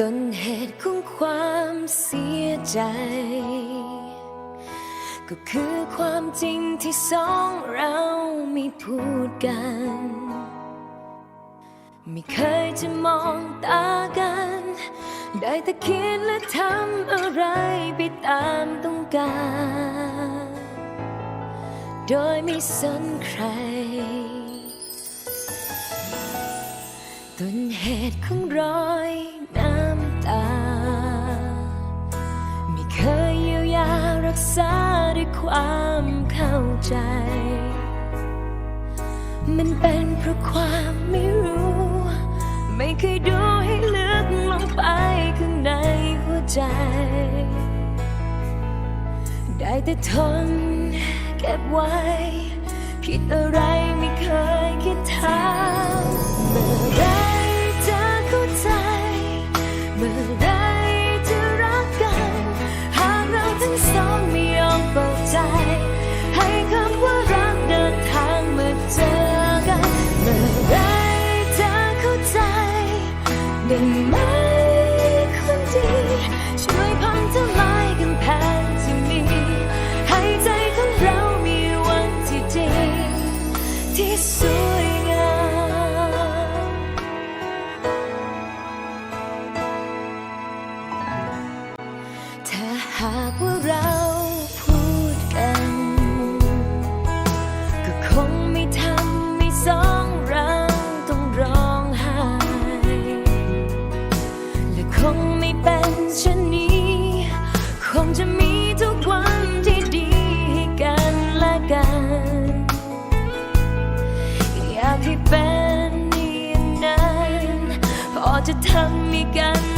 ต้นเหตุของความเสียใจ ก็คือความจริงที่สองเราไม่พูดกัน ไม่เคยจะมองตากัน ได้แต่คิดและทำอะไรไปตามต้องการ โดยไม่สนใครต้นเหตุของรอย ความเข้าใจ มันเป็นเพราะความไม่รู้ ไม่เคยดูให้ลึกลงไปข้างในหัวใจ ได้แต่ทนเก็บไว้ คิดอะไรไม่เคยคิดถา ช่ว คนเช่นนี้ คงจะมีทุกวันที่ดีให้กันและกัน อยากให้เป็นอย่างนั้น พอจะทำให้กัน